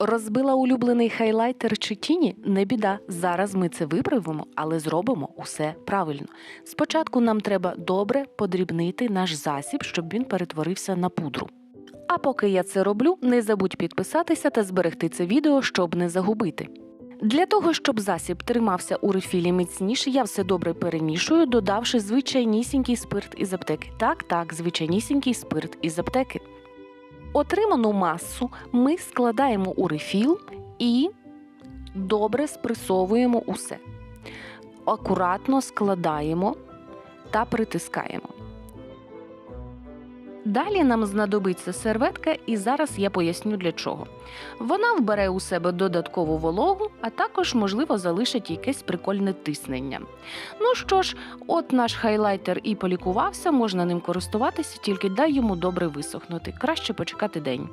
Розбила улюблений хайлайтер чи тіні? Не біда. Зараз ми це виправимо, але зробимо усе правильно. Спочатку нам треба добре подрібнити наш засіб, щоб він перетворився на пудру. А поки я це роблю, не забудь підписатися та зберегти це відео, щоб не загубити. Для того, щоб засіб тримався у рефілі міцніше, я все добре перемішую, додавши звичайнісінький спирт із аптеки. Так, так, звичайнісінький спирт із аптеки. Отриману масу ми складаємо у рефіл і добре спресовуємо усе. Акуратно складаємо та притискаємо. Далі нам знадобиться серветка, і зараз я поясню для чого. Вона вбере у себе додаткову вологу, а також, можливо, залишить якесь прикольне тиснення. Ну що ж, от наш хайлайтер і полікувався, можна ним користуватися, тільки дай йому добре висохнути. Краще почекати день.